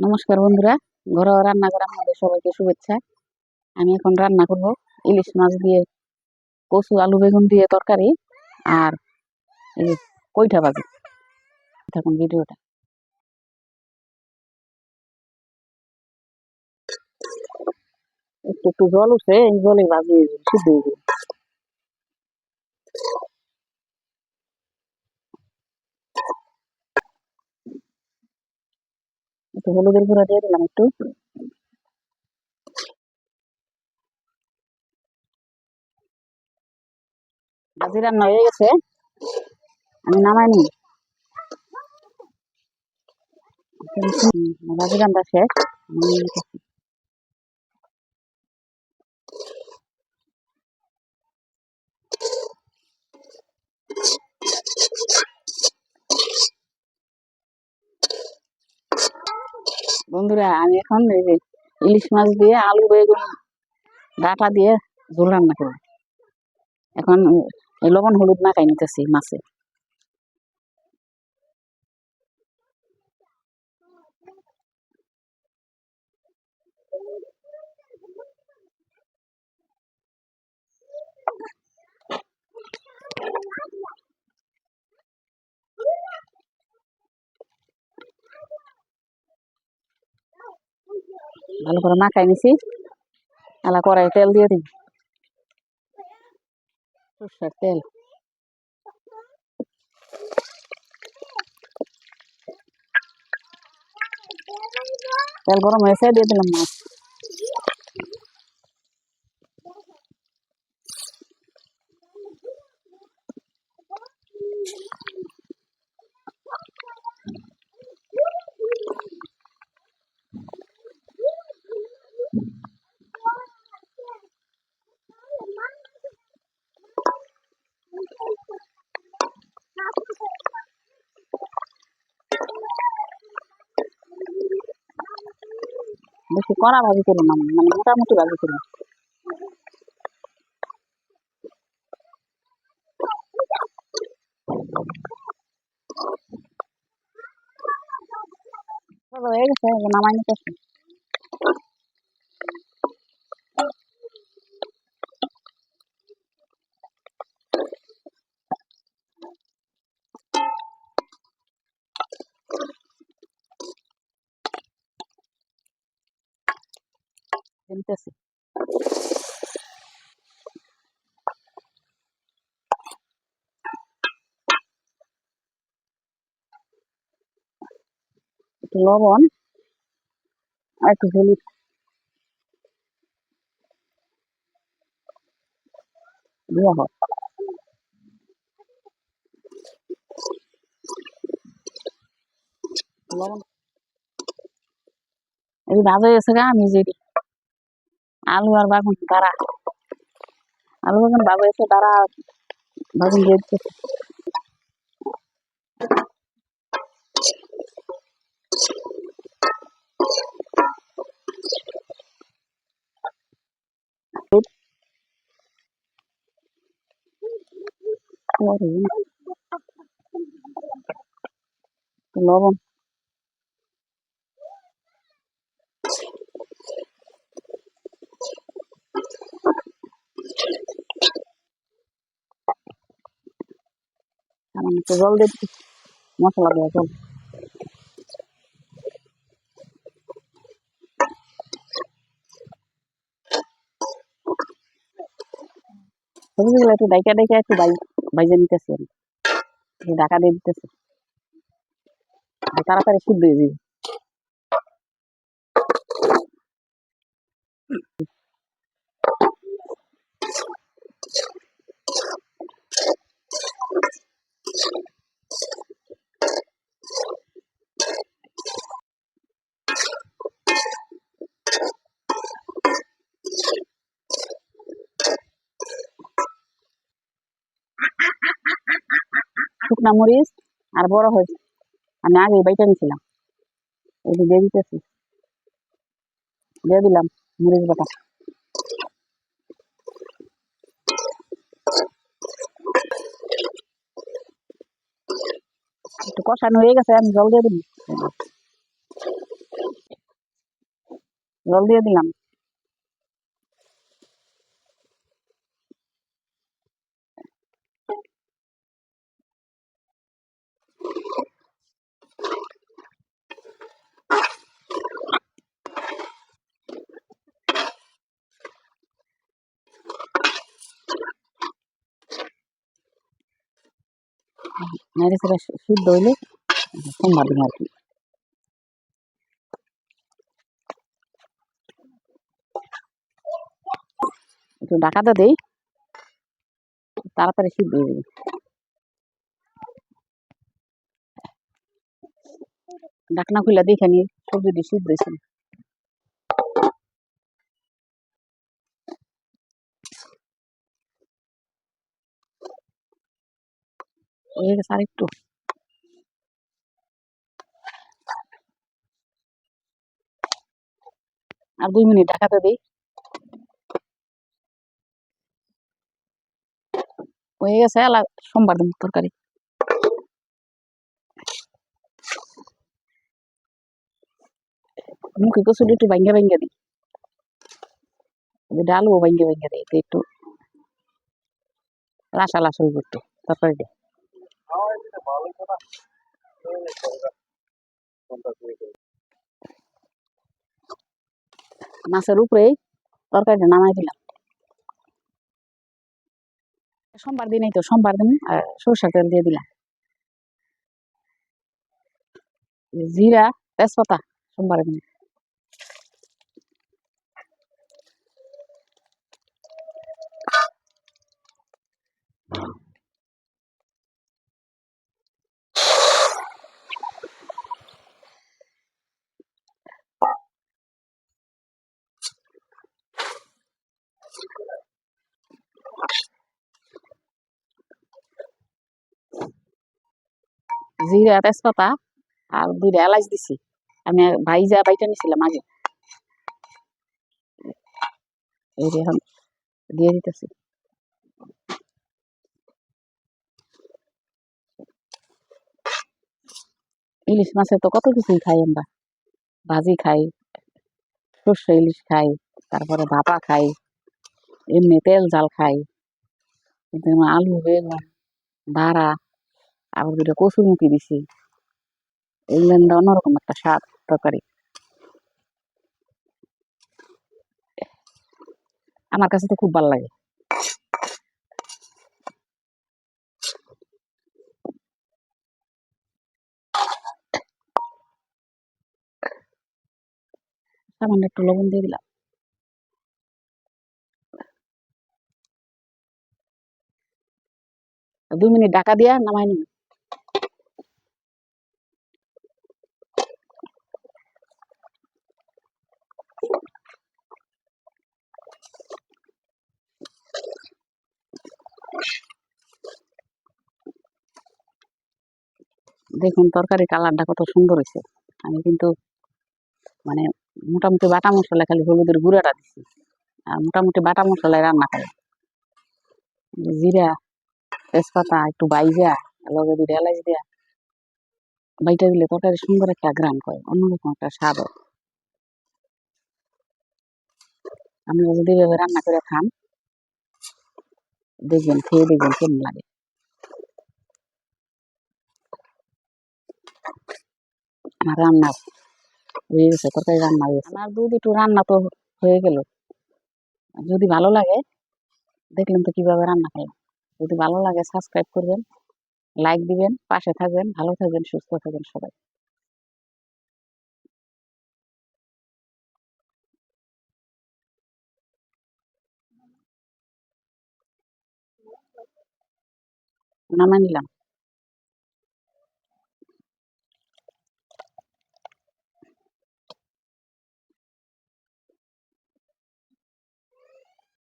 নমস্কার বন্ধুরা। ঘরোয়া রান্না করে আপনাদের সবাইকে শুভেচ্ছা। আমি এখন রান্না করব ইলিশ মাছ দিয়ে কচু আলু বেগুন দিয়ে তরকারি আর কইঠা ভাজি। থাকুন ভিডিওটা। একটু একটু জল উঠছে, এই জলে ভাজি সিদ্ধ হয়ে একটু হলুদের গুঁড়া দিয়ে দিলাম একটু। ভাজি রান্না হয়ে গেছে। আমি নামাইনি ভাজি রান্না শেষ। বন্ধুরা, আমি এখন এই যে ইলিশ মাছ দিয়ে আলু, বেগুন, ডাটা দিয়ে ঝোল রান্না করব। এখন লবণ, হলুদ মাখাই নিতেছি মাছে। ভালো করে মাখাই নিছি। আলা কড়াই তেল দিয়ে দিন। সরষের তেল। তেল গরম হয়েছে, দিয়ে দিলাম মাছ। বেশি কড়া ভাজি করুন না মানে মোটামুটি ভাজি করুন হয়ে গেছে এবার নামাই নিতেছি নিতেছি একটু লবণ আর একটু হলুদ দেওয়া হয় লবণ এই ভাজা গেছে গা আমি যে আলু আর বাগুন দাঁড়া আলু বাগুন ভাজা গেছে দাঁড়া বাগুন দিয়ে দিতেছি সামান্য একটু জল দিয়ে মশলা দেওয়া জল সবজিগুলো একটু ডাইকা ডাইকা একটু বাইজে নিতেছি আমি ঢাকা দিয়ে দিতেছি তাড়াতাড়ি সিদ্ধ হয়ে যাবে শুকনা মরিচ আর বড় হয়েছে। আমি আগে বাইটা নিয়েছিলাম এই দিয়ে দিতেছি। দিয়ে দিলাম মরিচ বাটা। একটু কষানো হয়ে গেছে, আমি জল দিয়ে দিই জল দিয়ে দিলাম। নাইরে সেটা সিদ্ধ হইলে সোমবার দিন আর কি একটু ডাকাতে দেই তাড়াতাড়ি সিদ্ধ হয়ে যাবে ডাকনা খুলে দেখে নি সবজিটি সিদ্ধ হয়েছে না। হয়ে গেছে আর একটু। আর দুই মিনিট ঢাকাতে দিই। হয়ে গেছে আলা সোমবার দিন তরকারি। মুখে কচুরি একটু ভাঙ্গে ভাঙ্গে দিই। আলুও ভাঙ্গে ভাঙ্গে দিই একটু লাসা লাসা হইব মাছের উপরেই তরকারিটা নামাই দিলাম। সোমবার দিনই তো, সোমবার দিন আর সরষের তেল দিয়ে দিলাম। জিরা, তেজপাতা সোমবার দিন। জিরা তেজপাতা আর দুইটা এলাচ দিছি। আমি ভাইজা বাইটা নিছিলাম আগে। এখন দিয়ে দিতেছি। ইলিশ মাছের তো কত কিছুই খাই আমরা। ভাজি খাই, সর্ষে ইলিশ খাই, তারপরে ভাপা খাই, এমনি তেল জাল খাই। কিন্তু আলু, বেগুন ভাড়া আবার দুটো কচুরমুখি দিছি এগুলো অন্যরকম একটা স্বাদ তরকারি আমার কাছে তো খুব ভালো লাগে সামান্য একটু লবণ দিয়ে দিলাম দুই মিনিট ঢাকা দিয়া নামাই নিন দেখুন তরকারি কালারটা কত সুন্দর হয়েছে। আমি কিন্তু মানে মোটামুটি বাটা মশলা খালি হলুদের গুঁড়াটা দিছি। আর মোটামুটি বাটা মশলায় রান্না করে। জিরা, তেজপাতা একটু বাইজা লগে দিয়ে এলাচ দিয়া। বাইটা দিলে তরকারি সুন্দর একটা গ্রাম করে, অন্যরকম একটা স্বাদ হয়। যদি এভাবে রান্না করে খান, দেখবেন, খেয়ে দেখবেন কেমন লাগে। আমার হয়ে গেছে তরকারি রান্না হয়ে গেছে আমার দুধ একটু রান্না তো হয়ে গেল। যদি ভালো লাগে, দেখলেন তো কীভাবে রান্না করলাম যদি ভালো লাগে সাবস্ক্রাইব করবেন লাইক দিবেন, পাশে থাকবেন, ভালো থাকবেন, সুস্থ থাকবেন সবাই। নামাই নিলাম।